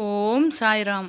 ఓం సాయిరామ్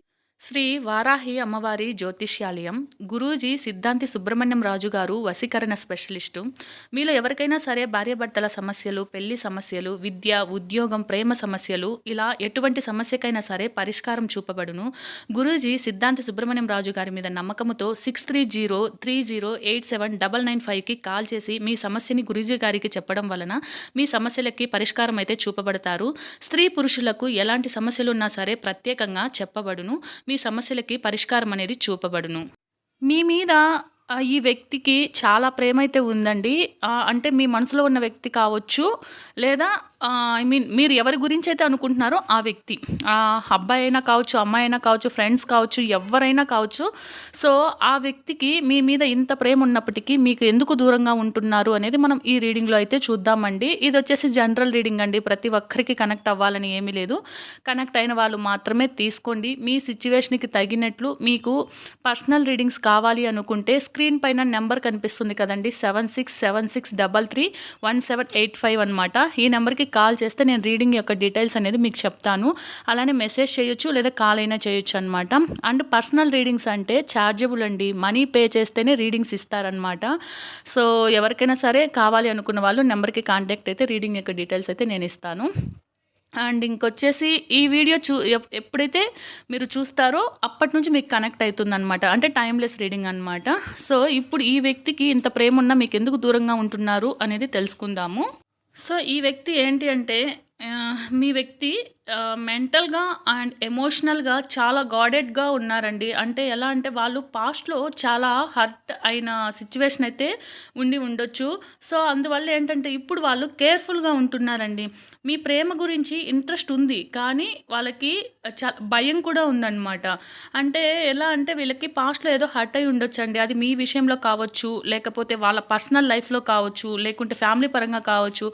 శ్రీ వారాహి అమ్మవారి జ్యోతిష్యాలయం గురూజీ సిద్ధాంతి సుబ్రహ్మణ్యం రాజు గారు వసీకరణ స్పెషలిస్టు. మీలో ఎవరికైనా సరే భార్యాభర్తల సమస్యలు పెళ్ళి సమస్యలు విద్య ఉద్యోగం ప్రేమ సమస్యలు ఇలా ఎటువంటి సమస్యకైనా సరే పరిష్కారం చూపబడును. గురూజీ సిద్ధాంతి సుబ్రహ్మణ్యం రాజు గారి మీద నమ్మకంతో six three zero three zero eight seven double nine ఫైవ్కి కాల్ చేసి మీ సమస్యని గురూజీ గారికి చెప్పడం వలన మీ సమస్యలకి పరిష్కారం అయితే చూపబడతారు. స్త్రీ పురుషులకు ఎలాంటి సమస్యలు ఉన్నా సరే ప్రత్యేకంగా చెప్పబడును. మీ సమస్యలకి పరిష్కారం అనేది చూపబడును. మీ మీద ఈ వ్యక్తికి చాలా ప్రేమ అయితే ఉందండి అంటే మీ మనసులో ఉన్న వ్యక్తి కావచ్చు లేదా ఐ మీన్ మీరు ఎవరి గురించి అయితే అనుకుంటున్నారో ఆ వ్యక్తి. అబ్బాయి అయినా కావచ్చు అమ్మాయి అయినా కావచ్చు ఫ్రెండ్స్ కావచ్చు ఎవరైనా కావచ్చు. సో ఆ వ్యక్తికి మీ మీద ఇంత ప్రేమ ఉన్నప్పటికీ మీకు ఎందుకు దూరంగా ఉంటున్నారు అనేది మనం ఈ రీడింగ్లో అయితే చూద్దామండి. ఇది వచ్చేసి జనరల్ రీడింగ్ అండి. ప్రతి ఒక్కరికి కనెక్ట్ అవ్వాలని ఏమీ లేదు. కనెక్ట్ అయిన వాళ్ళు మాత్రమే తీసుకోండి. మీ సిచ్యువేషన్కి తగినట్లు మీకు పర్సనల్ రీడింగ్స్ కావాలి అనుకుంటే స్క్రీన్ స్క్రీన్ పైన నెంబర్ కనిపిస్తుంది కదండి seven six seven six double three one seven eight five అనమాట ఈ నెంబర్కి కాల్ చేస్తే నేను రీడింగ్ యొక్క డీటెయిల్స్ అనేది మీకు చెప్తాను. అలానే మెసేజ్ చేయొచ్చు లేదా కాల్ అయినా చేయొచ్చు అనమాట అండ్ పర్సనల్ రీడింగ్స్ అంటే ఛార్జబుల్ అండి. మనీ పే చేస్తేనే రీడింగ్స్ ఇస్తారనమాట సో ఎవరికైనా సరే కావాలి అనుకున్న వాళ్ళు నెంబర్కి కాంటాక్ట్ అయితే రీడింగ్ యొక్క డీటెయిల్స్ అయితే నేను ఇస్తాను. అండ్ ఇంకొచ్చేసి ఈ వీడియో చూ ఎప్పుడైతే మీరు చూస్తారో అప్పటి నుంచి మీకు కనెక్ట్ అవుతుంది అనమాట అంటే టైమ్లెస్ రీడింగ్ అనమాట సో ఇప్పుడు ఈ వ్యక్తికి ఇంత ప్రేమ ఉన్నా మీకు ఎందుకు దూరంగా ఉంటున్నారు అనేది తెలుసుకుందాము. సో ఈ వ్యక్తి ఏంటి అంటే మీ వ్యక్తి మెంటల్గా అండ్ ఎమోషనల్గా చాలా గాడెడ్గా ఉన్నారండి. అంటే ఎలా అంటే వాళ్ళు పాస్ట్లో చాలా హర్ట్ అయిన సిచ్యువేషన్ అయితే ఉండి ఉండొచ్చు. సో అందువల్ల ఏంటంటే ఇప్పుడు వాళ్ళు కేర్ఫుల్గా ఉంటున్నారండి. మీ ప్రేమ గురించి ఇంట్రెస్ట్ ఉంది కానీ వాళ్ళకి భయం కూడా ఉందన్నమాట. అంటే ఎలా అంటే వీళ్ళకి పాస్ట్లో ఏదో హర్ట్ అయి ఉండొచ్చండి. అది మీ విషయంలో కావచ్చు లేకపోతే వాళ్ళ పర్సనల్ లైఫ్లో కావచ్చు లేకుంటే ఫ్యామిలీ పరంగా కావచ్చు.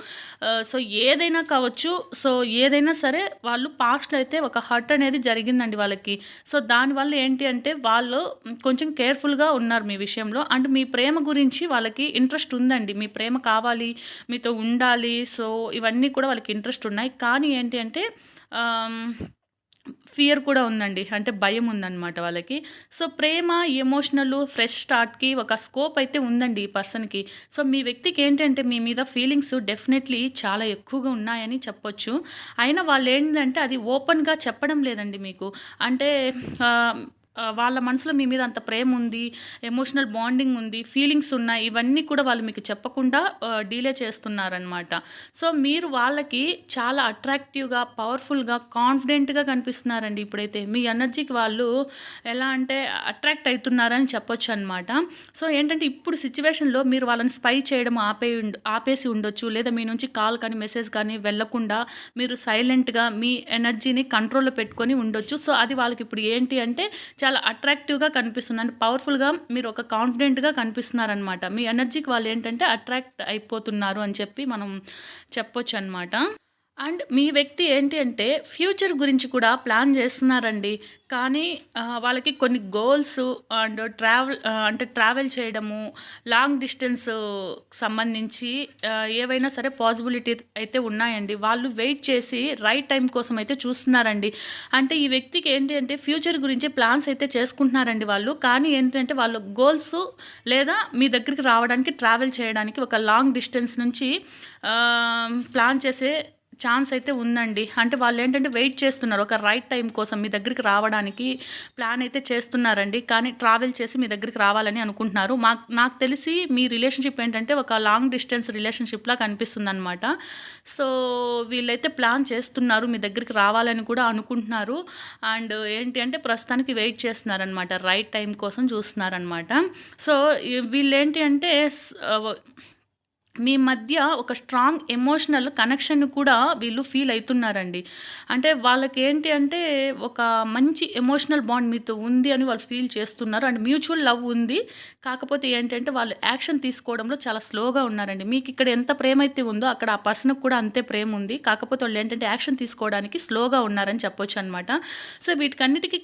సో ఏదైనా కావచ్చు. సో ఏదైనా సరే వాళ్ళు పాస్ట్లో అయితే ఒక హర్ట్ అనేది జరిగిందండి వాళ్ళకి. సో దానివల్ల ఏంటి అంటే వాళ్ళు కొంచెం కేర్ఫుల్గా ఉన్నారు మీ విషయంలో. అండ్ మీ ప్రేమ గురించి వాళ్ళకి ఇంట్రెస్ట్ ఉందండి. మీ ప్రేమ కావాలి మీతో ఉండాలి. సో ఇవన్నీ కూడా వాళ్ళకి ఇంట్రెస్ట్ ఉన్నాయి. కానీ ఏంటి అంటే ఫియర్ కూడా ఉందండి. అంటే భయం ఉందన్నమాట వాళ్ళకి. సో ప్రేమ ఎమోషనల్ ఫ్రెష్ స్టార్ట్కి ఒక స్కోప్ అయితే ఉందండి ఈ పర్సన్కి సో మీ వ్యక్తికి ఏంటంటే మీ మీద ఫీలింగ్స్ డెఫినెట్లీ చాలా ఎక్కువగా ఉన్నాయని చెప్పొచ్చు. అయినా వాళ్ళు ఏంటంటే అది ఓపెన్గా చెప్పడం లేదండి మీకు. అంటే వాళ్ళ మనసులో మీ మీద అంత ప్రేమ ఉంది ఎమోషనల్ బాండింగ్ ఉంది ఫీలింగ్స్ ఉన్నాయి ఇవన్నీ కూడా వాళ్ళు మీకు చెప్పకుండా డీలే చేస్తున్నారనమాట సో మీరు వాళ్ళకి చాలా అట్రాక్టివ్గా పవర్ఫుల్గా కాన్ఫిడెంట్గా కనిపిస్తున్నారండి ఇప్పుడైతే. మీ ఎనర్జీకి వాళ్ళు ఎలా అంటే అట్రాక్ట్ అవుతున్నారని చెప్పొచ్చు అనమాట సో ఏంటంటే ఇప్పుడు సిచ్యువేషన్లో మీరు వాళ్ళని స్పై చేయడం ఆపే ఆపేసి ఉండొచ్చు. లేదా మీ నుంచి కాల్ కానీ మెసేజ్ కానీ వెళ్ళకుండా మీరు సైలెంట్గా మీ ఎనర్జీని కంట్రోల్లో పెట్టుకొని ఉండొచ్చు. సో అది వాళ్ళకి ఇప్పుడు ఏంటి అంటే చాలా అట్రాక్టివ్గా కనిపిస్తుంది. అంటే పవర్ఫుల్గా మీరు ఒక కాన్ఫిడెంట్గా కనిపిస్తున్నారనమాట మీ ఎనర్జీకి వాళ్ళు ఏంటంటే అట్రాక్ట్ అయిపోతున్నారు అని చెప్పి మనం చెప్పొచ్చు అనమాట అండ్ మీ వ్యక్తి ఏంటి అంటే ఫ్యూచర్ గురించి కూడా ప్లాన్ చేస్తున్నారండి. కానీ వాళ్ళకి కొన్ని గోల్స్ అండ్ ట్రావెల్ అంటే ట్రావెల్ చేయడము లాంగ్ డిస్టెన్స్ సంబంధించి ఏవైనా సరే పాసిబిలిటీ అయితే ఉన్నాయండి. వాళ్ళు వెయిట్ చేసి రైట్ టైం కోసం అయితే చూస్తున్నారండి. అంటే ఈ వ్యక్తికి ఏంటి అంటే ఫ్యూచర్ గురించి ప్లాన్స్ అయితే చేసుకుంటున్నారండి వాళ్ళు. కానీ ఏంటంటే వాళ్ళ గోల్స్ లేదా మీ దగ్గరికి రావడానికి ట్రావెల్ చేయడానికి ఒక లాంగ్ డిస్టెన్స్ నుంచి ప్లాన్ చేసే ఛాన్స్ అయితే ఉందండి. అంటే వాళ్ళు ఏంటంటే వెయిట్ చేస్తున్నారు. ఒక రైట్ టైం కోసం మీ దగ్గరికి రావడానికి ప్లాన్ అయితే చేస్తున్నారండి. కానీ ట్రావెల్ చేసి మీ దగ్గరికి రావాలని అనుకుంటున్నారు. మాకు నాకు తెలిసి మీ రిలేషన్షిప్ ఏంటంటే ఒక లాంగ్ డిస్టెన్స్ రిలేషన్షిప్లా కనిపిస్తుంది అనమాట సో వీళ్ళైతే ప్లాన్ చేస్తున్నారు మీ దగ్గరికి రావాలని కూడా అనుకుంటున్నారు. అండ్ ఏంటి అంటే ప్రస్తుతానికి వెయిట్ చేస్తున్నారనమాట రైట్ టైం కోసం చూస్తున్నారనమాట సో వీళ్ళేంటి అంటే మీ మధ్య ఒక స్ట్రాంగ్ ఎమోషనల్ కనెక్షన్ కూడా వీళ్ళు ఫీల్ అవుతున్నారండి. అంటే వాళ్ళకి ఏంటి అంటే ఒక మంచి ఎమోషనల్ బాండ్ మీతో ఉంది అని వాళ్ళు ఫీల్ చేస్తున్నారు. అండ్ మ్యూచువల్ లవ్ ఉంది. కాకపోతే ఏంటంటే వాళ్ళు యాక్షన్ తీసుకోవడంలో చాలా స్లోగా ఉన్నారండి. మీకు ఇక్కడ ఎంత ప్రేమ అయితే ఉందో అక్కడ ఆ పర్సన్కి కూడా అంతే ప్రేమ ఉంది. కాకపోతే వాళ్ళు ఏంటంటే యాక్షన్ తీసుకోవడానికి స్లోగా ఉన్నారని చెప్పొచ్చు అనమాట సో వీటికన్నిటికీ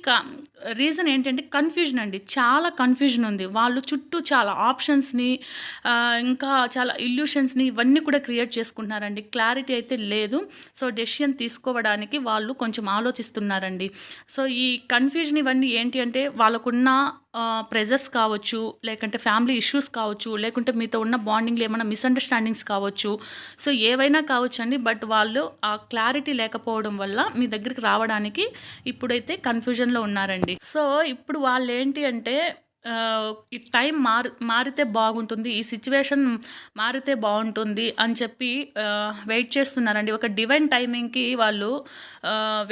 రీజన్ ఏంటంటే కన్ఫ్యూజన్ అండి. చాలా కన్ఫ్యూజన్ ఉంది. వాళ్ళు చుట్టూ చాలా ఆప్షన్స్ని ఇంకా చాలా ఇల్లు ఇల్యూషన్స్ని ఇవన్నీ కూడా క్రియేట్ చేసుకుంటున్నారండి. క్లారిటీ అయితే లేదు. సో డెసిషన్ తీసుకోవడానికి వాళ్ళు కొంచెం ఆలోచిస్తున్నారండి. సో ఈ కన్ఫ్యూజన్ ఇవన్నీ ఏంటి అంటే వాళ్ళకున్న ప్రెజర్స్ కావచ్చు లేకుంటే ఫ్యామిలీ ఇష్యూస్ కావచ్చు లేకుంటే మీతో ఉన్న బాండింగ్లో ఏమైనా మిస్అండర్స్టాండింగ్స్ కావచ్చు. సో ఏవైనా కావచ్చు అండి. బట్ వాళ్ళు ఆ క్లారిటీ లేకపోవడం వల్ల మీ దగ్గరికి రావడానికి ఇప్పుడైతే కన్ఫ్యూజన్లో ఉన్నారండి. సో ఇప్పుడు వాళ్ళు ఏంటి అంటే ఈ టైం మారి మారితే బాగుంటుంది ఈ సిచ్యువేషన్ మారితే బాగుంటుంది అని చెప్పి వెయిట్ చేస్తున్నారండి. ఒక డివైన్ టైమింగ్కి వాళ్ళు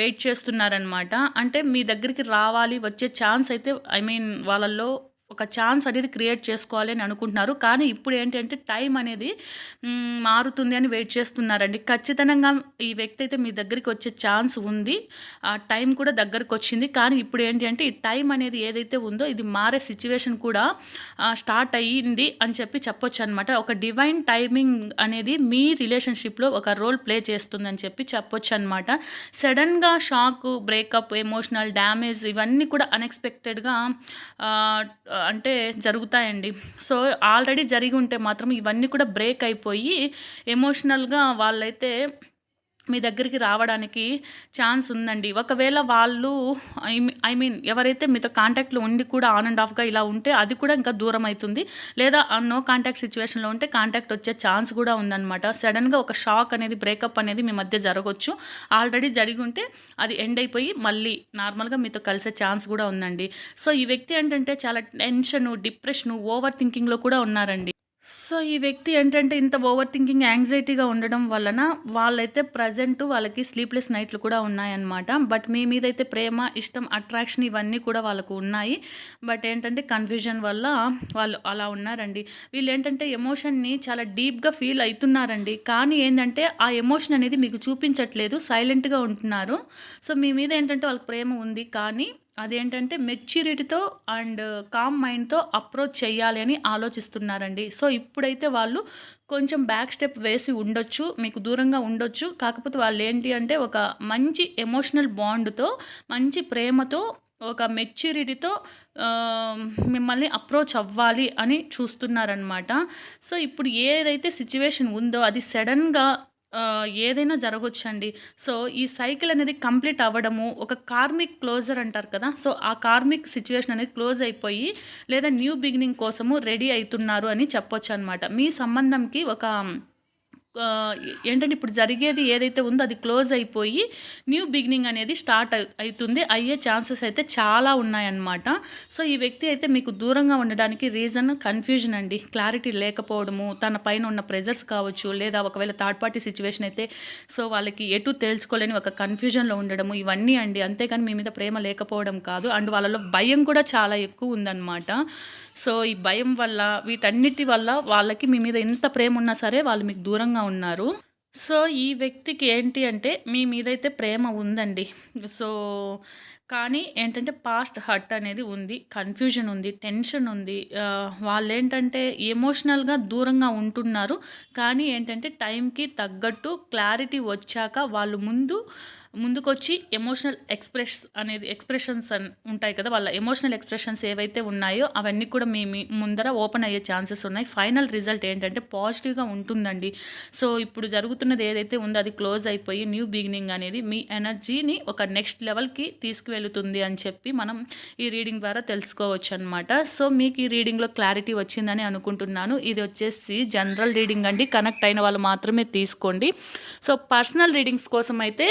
వెయిట్ చేస్తున్నారనమాట అంటే మీ దగ్గరికి రావాలి వచ్చే ఛాన్స్ అయితే ఐ మీన్ వాళ్ళల్లో ఒక ఛాన్స్ అనేది క్రియేట్ చేసుకోవాలి అని అనుకుంటున్నారు. కానీ ఇప్పుడు ఏంటంటే టైం అనేది మారుతుంది అని వెయిట్ చేస్తున్నారండి. ఖచ్చితంగా ఈ వ్యక్తి అయితే మీ దగ్గరికి వచ్చే ఛాన్స్ ఉంది. ఆ టైం కూడా దగ్గరకు వచ్చింది. కానీ ఇప్పుడు ఏంటి అంటే ఈ టైం అనేది ఏదైతే ఉందో ఇది మారే సిచ్యువేషన్ కూడా స్టార్ట్ అయ్యింది అని చెప్పి చెప్పొచ్చు అనమాట ఒక డివైన్ టైమింగ్ అనేది మీ రిలేషన్షిప్లో ఒక రోల్ ప్లే చేస్తుందని చెప్పి చెప్పొచ్చు అనమాట సడన్గా షాక్ బ్రేకప్ ఎమోషనల్ డ్యామేజ్ ఇవన్నీ కూడా అన్ఎక్స్పెక్టెడ్గా అంటే జరుగుతాయండి. సో ఆల్రెడీ జరిగి ఉంటే మాత్రం ఇవన్నీ కూడా బ్రేక్ అయిపోయి ఎమోషనల్గా వాళ్ళైతే మీ దగ్గరికి రావడానికి ఛాన్స్ ఉందండి. ఒకవేళ వాళ్ళు ఐ ఐ మీన్ ఎవరైతే మీతో కాంటాక్ట్లో ఉండి కూడా ఆన్ అండ్ ఆఫ్గా ఇలా ఉంటే అది కూడా ఇంకా దూరం అవుతుంది లేదా నో కాంటాక్ట్ సిచ్యువేషన్లో ఉంటే కాంటాక్ట్ వచ్చే ఛాన్స్ కూడా ఉందన్నమాట. సడన్గా ఒక షాక్ అనేది బ్రేకప్ అనేది మీ మధ్య జరగవచ్చు ఆల్రెడీ జరిగి ఉంటే అది ఎండ్ అయిపోయి మళ్ళీ నార్మల్గా మీతో కలిసే ఛాన్స్ కూడా ఉందండి. సో ఈ వ్యక్తి ఏంటంటే చాలా టెన్షన్ డిప్రెషన్ ఓవర్ థింకింగ్లో కూడా ఉన్నారండి. సో ఈ వ్యక్తి ఏంటంటే ఇంత ఓవర్ థింకింగ్ యాంగ్జైటీగా ఉండడం వలన వాళ్ళైతే ప్రజెంట్ వాళ్ళకి స్లీప్లెస్ నైట్లు కూడా ఉన్నాయన్నమాట. బట్ మీ మీద అయితే ప్రేమ ఇష్టం అట్రాక్షన్ ఇవన్నీ కూడా వాళ్ళకు ఉన్నాయి. బట్ ఏంటంటే కన్ఫ్యూజన్ వల్ల వాళ్ళు అలా ఉన్నారండి. వీళ్ళు ఏంటంటే ఎమోషన్ని చాలా డీప్గా ఫీల్ అవుతున్నారండి. కానీ ఏంటంటే ఆ ఎమోషన్ అనేది మీకు చూపించట్లేదు. సైలెంట్గా ఉంటున్నారు. సో మీ మీద ఏంటంటే వాళ్ళకి ప్రేమ ఉంది. కానీ అదేంటంటే మెచ్యూరిటీతో అండ్ కామ్ మైండ్తో అప్రోచ్ చేయాలి అని ఆలోచిస్తున్నారండి. సో ఇప్పుడైతే వాళ్ళు కొంచెం బ్యాక్ స్టెప్ వేసి ఉండొచ్చు మీకు దూరంగా ఉండొచ్చు. కాకపోతే వాళ్ళు ఏంటి అంటే ఒక మంచి ఎమోషనల్ బాండ్తో మంచి ప్రేమతో ఒక మెచ్యూరిటీతో మిమ్మల్ని అప్రోచ్ అవ్వాలి అని చూస్తున్నారనమాట సో ఇప్పుడు ఏదైతే సిచ్యువేషన్ ఉందో అది సడన్గా ఏదైనా జరగవచ్చండి సో ఈ సైకిల్ అనేది కంప్లీట్ అవ్వడము ఒక కార్మిక్ క్లోజర్ అంటారు కదా సో ఆ కార్మిక్ సిచ్యువేషన్ అనేది క్లోజ్ అయిపోయి లేదా న్యూ బిగినింగ్ కోసము రెడీ అవుతున్నారు అని చెప్పొచ్చు అనమాట మీ సంబంధంకి ఒక ఏంటంటే ఇప్పుడు జరిగేది ఏదైతే ఉందో అది క్లోజ్ అయిపోయి న్యూ బిగినింగ్ అనేది స్టార్ట్ అవుతుంది అయ్యే ఛాన్సెస్ అయితే చాలా ఉన్నాయన్నమాట. సో ఈ వ్యక్తి అయితే మీకు దూరంగా ఉండడానికి రీజన్ కన్ఫ్యూజన్ అండి. క్లారిటీ లేకపోవడము తన పైన ఉన్న ప్రెజర్స్ కావచ్చు లేదా ఒకవేళ థర్డ్ పార్టీ సిచ్యువేషన్ అయితే సో వాళ్ళకి ఎటు తేల్చుకోలేని ఒక కన్ఫ్యూజన్లో ఉండడము ఇవన్నీ అండి. అంతేగాని మీ మీద ప్రేమ లేకపోవడం కాదు. అండ్ వాళ్ళలో భయం కూడా చాలా ఎక్కువ ఉందన్నమాట. సో ఈ భయం వల్ల వీటన్నిటి వల్ల వాళ్ళకి మీ మీద ఎంత ప్రేమ ఉన్నా సరే వాళ్ళు మీకు దూరంగా ఉన్నారు. సో ఈ వ్యక్తికి ఏంటి అంటే మీ మీదైతే ప్రేమ ఉందండి. సో కానీ ఏంటంటే పాస్ట్ హర్ట్ అనేది ఉంది కన్ఫ్యూజన్ ఉంది టెన్షన్ ఉంది. వాళ్ళు ఏంటంటే ఎమోషనల్గా దూరంగా ఉంటున్నారు. కానీ ఏంటంటే టైంకి తగ్గట్టు క్లారిటీ వచ్చాక వాళ్ళు ముందు ముందుకొచ్చి ఎమోషనల్ ఎక్స్ప్రెస్ అనేది ఎక్స్ప్రెషన్స్ ఉంటాయి కదా వాళ్ళ ఎమోషనల్ ఎక్స్ప్రెషన్స్ ఏవైతే ఉన్నాయో అవన్నీ కూడా మీ మీ ముందర ఓపెన్ అయ్యే ఛాన్సెస్ ఉన్నాయి. ఫైనల్ రిజల్ట్ ఏంటంటే పాజిటివ్గా ఉంటుందండి. సో ఇప్పుడు జరుగుతున్నది ఏదైతే ఉందో అది క్లోజ్ అయిపోయి న్యూ బిగినింగ్ అనేది మీ ఎనర్జీని ఒక నెక్స్ట్ లెవెల్కి తీసుకువెళుతుంది అని చెప్పి మనం ఈ రీడింగ్ ద్వారా తెలుసుకోవచ్చు అనమాట సో మీకు ఈ రీడింగ్లో క్లారిటీ వచ్చిందని అనుకుంటున్నాను. ఇది వచ్చేసి జనరల్ రీడింగ్ అండి. కనెక్ట్ అయిన వాళ్ళు మాత్రమే తీసుకోండి. సో పర్సనల్ రీడింగ్స్ కోసం అయితే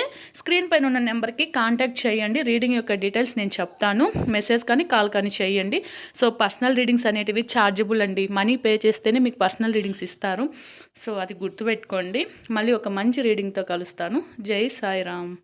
స్క్రీన్ పైన ఉన్న నెంబర్కి కాంటాక్ట్ చేయండి. రీడింగ్ యొక్క డీటెయిల్స్ నేను చెప్తాను. మెసేజ్ కానీ కాల్ కానీ చేయండి. సో పర్సనల్ రీడింగ్స్ అనేటివి ఛార్జబుల్ అండి. మనీ పే చేస్తేనే మీకు పర్సనల్ రీడింగ్స్ ఇస్తారు. సో అది గుర్తుపెట్టుకోండి. మళ్ళీ ఒక మంచి రీడింగ్తో కలుస్తాను. జై సాయిరామ్.